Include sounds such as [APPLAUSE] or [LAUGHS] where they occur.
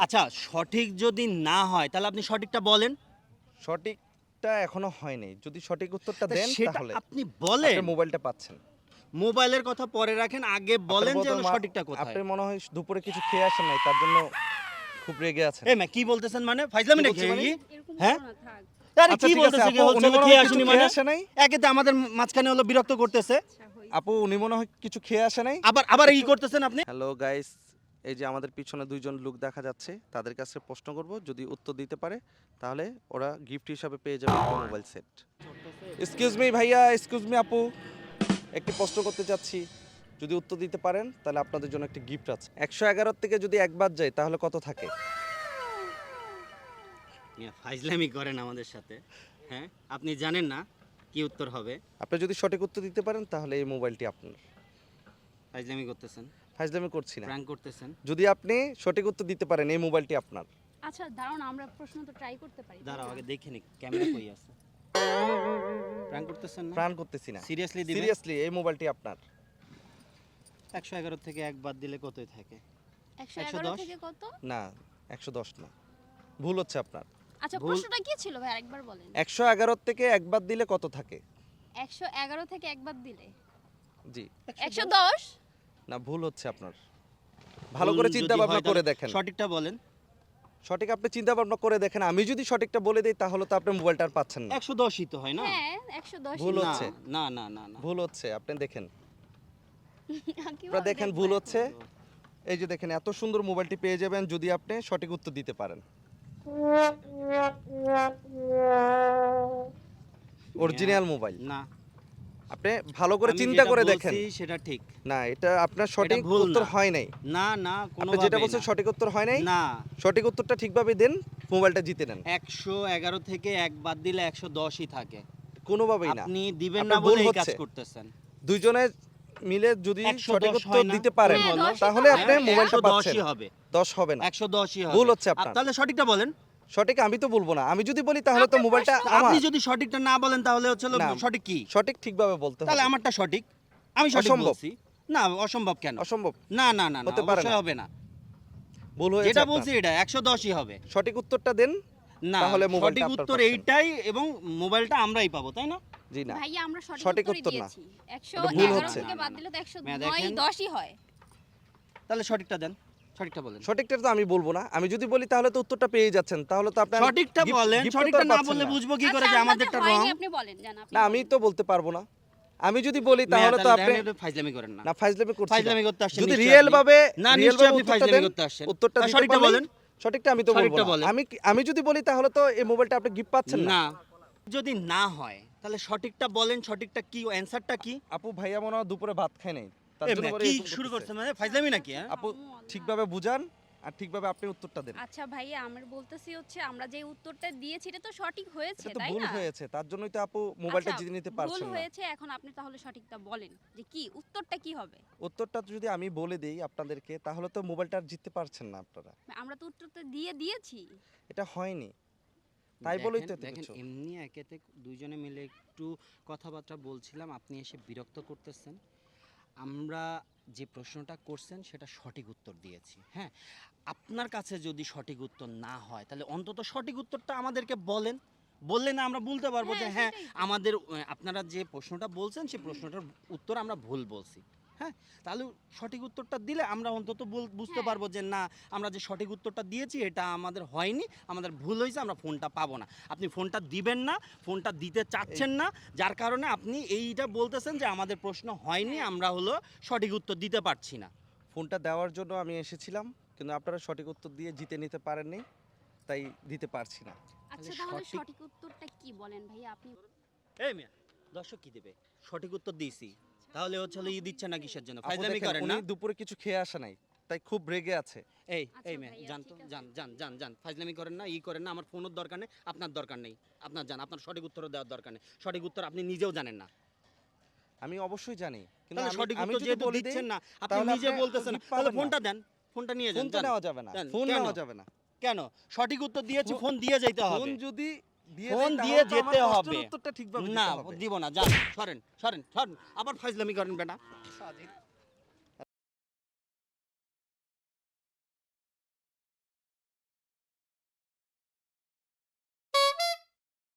আচ্ছা সঠিক যদি না হয় তাহলে আপনি সঠিকটা বলেন। সঠিকটা এখনও হয়নি। যদি সঠিক উত্তরটা দেন সেটা তাহলে আপনি বলেন। আপনি মোবাইলটা পাচ্ছেন। মোবাইলের কথা পরে রাখেন আগে বলেন আপনার যে মা- সঠিকটা কোথায়। আপনার মনে হয় দুপুরে কিছু খেয়ে আসেন নাই তার জন্য খুব রেগে আছেন। এই মা কি বলতেছেন মানে? ফাইজলামি কি নাকি? বলছি মানে? এই? এরকম হ্যাঁ? করো না, থাক। আরে আচ্ছা কি ঠিক আছে বলতেছে? কি আপু হচ্ছে উনি মনে খেয়ে কিছু আসুনি খেয়ে মানে? আসে নাই? একে তো আমাদের মাঝখানে হলো বিরক্ত করতেছে। আচ্ছা, হই। আপু উনি মনে হয় কিছু খেয়ে আসে নাই? আবার আবার ই করতেছেন আপনি? হ্যালো গাইস এই যে আমাদের পিছনে দুইজন লোক দেখা যাচ্ছে তাদের কাছে প্রশ্ন করব যদি উত্তর দিতে পারে তাহলে ওরা গিফট হিসাবে পেয়ে যাবে মোবাইল সেট এক্সকিউজ মি ভাইয়া এক্সকিউজ মি আপু। একটি প্রশ্ন করতে চাচ্ছি। যদি উত্তর দিতে পারেন তাহলে আপনাদের জন্য একটি গিফট আছে। একশো এগারোর থেকে যদি একবার যায় তাহলে কত থাকে? ফাইজলামি করেন আমাদের সাথে। হ্যাঁ আপনি জানেন না কি উত্তর হবে। আপনি যদি সঠিক উত্তর দিতে পারেন তাহলে এই মোবাইলটি আপনার। ফাইজলামি করতেছেন। ফাইজলামি করছি না। প্র্যাঙ্ক করতেছেন। যদি আপনি সঠিক উত্তর দিতে পারেন এই মোবাইলটি আপনার। আচ্ছা দাঁড়ান আমরা প্রশ্ন তো ট্রাই করতে পারি। দাঁড়াও আগে দেখে নি ক্যামেরা কই আছে? প্র্যাঙ্ক করতেছেন না? প্রাণ করতেছি না। সিরিয়াসলি দিবেন? সিরিয়াসলি এই মোবাইলটি আপনার। একশো এগারো থেকে এক বাদ দিলে কতই থাকে? একশো 110? এগারো থেকে কত? না একশো দশ না। ভুল হচ্ছে আপনার। আচ্ছা ভুল। প্রশ্নটা কি ছিল? ভাই আরেকবার বলেন। একশো এগারো থেকে একবার দিলে কত থাকে? একশো এগারো থেকে একবার দিলে? জি। একশো দশ? না ভুল হচ্ছে আপনার? ভালো করে চিন্তা ভাবনা করে দেখেন। সঠিকটা বলেন। সঠিক আপনি চিন্তা ভাবনা করে দেখেন আমি যদি সঠিকটা বলে দিই তাহলে তো আপনি মোবাইলটা আর পাচ্ছেন না। একশো দশই তো হয় না? হ্যাঁ একশো দশ ভুল হচ্ছে। না না না না। ভুল হচ্ছে আপনি দেখেন। [LAUGHS] আপনারা দেখেন ভুল হচ্ছে। এই যে দেখেন এত সুন্দর মোবাইলটি পেয়ে যাবেন যদি আপনি সঠিক উত্তর দিতে পারেন। [LAUGHS] অরিজিনাল মোবাইল না। আপনি ভালো করে চিন্তা করে দেখেন। সেটা ঠিক। না এটা আপনার সঠিক উত্তর হয় নাই। না না কোনো আপনি যেটা বলছেন সঠিক উত্তর হয় নাই? না। সঠিক উত্তরটা ঠিকভাবে দেন মোবাইলটা জিতে নেন। একশো এগারো থেকে এক বাদ দিলে একশো দশই থাকে। কোনোভাবেই না। আপনি দিবেন না বলে এই কাজ। করতেছেন। দুইজনে মিলে যদি সঠিক উত্তর দিতে পারেন হ্যাঁ, তাহলে আপনি মোবাইলটা পাচ্ছেন। দশই হবে। দশ হবে না। একশো দশই হবে। ভুল হচ্ছে আপনার। তাহলে সঠিকটা বলেন। সঠিক আমি তো বলব না। আমি যদি বলি তাহলে তো মোবাইলটা আপনি যদি সঠিকটা না বলেন তাহলে হচ্ছে সঠিক কি? সঠিক ঠিকভাবে বলতে তাহলে আমারটা সঠিক? আমি সঠিক অসম্ভব। বলছি। না অসম্ভব কেন? অসম্ভব। না না না হতে পারে না। হবে না। ভুল হয়েছে যেটা বলছি এটা একশো দশই হবে। সঠিক উত্তরটা দেন না তাহলে মোবাইলটা সঠিক উত্তর এইটাই এবং মোবাইলটা আমরাই পাবো তাই না? জি না। ভাইয়া আমরা সঠিক সঠিক উত্তর না। দিয়েছি। একশো এটা ভুল এগারো হচ্ছে। থেকে বাদ দিলে তো একশো ম্যা, নয় দেখেন। দশই হয়। তাহলে সঠিকটা দেন। সঠিকটা বলেন। সঠিকটা তো আমি বলব না। আমি যদি বলি তাহলে তো উত্তরটা পেয়ে যাচ্ছেন। তাহলে তো আপনার সঠিকটা বলেন সঠিকটা না বললে বুঝব কি করে আচ্ছা, যে আমাদেরটা রং। আপনি বলেন জান না আমি তো বলতে পারব না। আমি যদি বলি তাহলে তো আপনি ফাইজলামি করেন না। না ফাইজলামি করছি না। ফাইজলামি করতে আসছেন যদি রিয়েল ভাবে না নিশ্চয়ই আপনি ফাইজলামি করতে আসছেন। উত্তরটা সঠিকটা বলেন। সঠিকটা আমি তো বলব না। আমি আমি যদি বলি তাহলে তো এই মোবাইলটা আপনি গিফট পাচ্ছেন না। না। যদি না হয় তাহলে সঠিকটা বলেন সঠিকটা কি অ্যানসারটা কি? আপু ভাইয়া মনে হয় দুপুরে ভাত খায় নাই। কি শুরু। মানে ফাইজলামি নাকি হ্যাঁ? আপু ঠিকভাবে বুঝান আর ঠিকভাবে আপনি উত্তরটা দেন। আচ্ছা ভাইয়া আমার বলতেছি হচ্ছে আমরা যে উত্তরটা দিয়েছি এটা তো সঠিক হয়েছে তাই ভুল হয়েছে তার জন্যই তো আপু মোবাইলটা আচ্ছা, জিতে নিতে পারছেন না। হয়েছে এখন আপনি তাহলে সঠিকটা বলেন যে কি উত্তরটা কি হবে? উত্তরটা যদি আমি বলে দেই আপনাদেরকে তাহলে তো মোবাইলটা আর জিততে পারছেন না আপনারা। আমরা তো উত্তরটা দিয়ে দিয়েছি। এটা হয়নি। তাই বলেই তো কিছু। এমনি একেতে দুইজনে মিলে একটু কথাবার্তা বলছিলাম আপনি এসে বিরক্ত করতেছেন। আমরা যে প্রশ্নটা করছেন সেটা সঠিক উত্তর দিয়েছি হ্যাঁ? আপনার কাছে যদি সঠিক উত্তর না হয় তাহলে অন্তত সঠিক উত্তরটা আমাদেরকে বলেন। বললে না আমরা বলতে পারব যে হ্যাঁ, হ্যাঁ। আমাদের আপনারা যে প্রশ্নটা বলছেন সেই প্রশ্নটার উত্তর আমরা ভুল বলছি। হ্যাঁ? তাহলে সঠিক উত্তরটা দিলে আমরা অন্তত বল- বুঝতে হ্যাঁ। পারব যে না আমরা যে সঠিক উত্তরটা দিয়েছি এটা আমাদের হয়নি আমাদের ভুল হয়েছে আমরা ফোনটা পাবো না। আপনি ফোনটা দিবেন না ফোনটা দিতে চাচ্ছেন না যার কারণে আপনি এইটা বলতেছেন যে আমাদের প্রশ্ন হয়নি হ্যাঁ। আমরা হলো সঠিক উত্তর দিতে পারছি না। ফোনটা দেওয়ার জন্য আমি এসেছিলাম কিন্তু আপনারা সঠিক উত্তর দিয়ে জিতে নিতে পারেননি তাই দিতে পারছি না। আচ্ছা তাহলে সঠিক- উত্তরটা কি বলেন ভাইয়া? আপনি এই মিয়া দর্শক কি দেবে? সঠিক উত্তর দিয়েছি। তাহলে হচ্ছে ই দিচ্ছে না কিসের জন্য? আপু ফাইজলামি করেন উনি না দুপুরে কিছু খেয়ে আসে নাই তাই খুব রেগে আছে। এই আচ্ছা এই মেয়ে জান তো জান জান জান জান ফাইজলামি করেন না ই করেন না আমার ফোনের দরকার নেই আপনার দরকার নেই। আপনার জান আপনার সঠিক উত্তর দেওয়ার দরকার নেই। সঠিক উত্তর আপনি নিজেও জানেন না। আমি অবশ্যই জানি কিন্তু আমি- সঠিক আমি উত্তর যেহেতু বলে দিচ্ছেন না আপনি নিজে বলতেছেন তাহলে ফোনটা দেন ফোনটা নিয়ে যান ফোন নেওয়া যাবে না ফোন কেন? নেওয়া যাবে না। কেন? সঠিক উত্তর দিয়েছি ফোন- ফোন দিয়ে যেতে ফোন যদি ফোন দিয়ে যেতে হবে। উত্তরটা ঠিকভাবে না দিব না যান সরেন সরেন সরেন আবার ফাইজলামি করেন বেটা। সাজিদ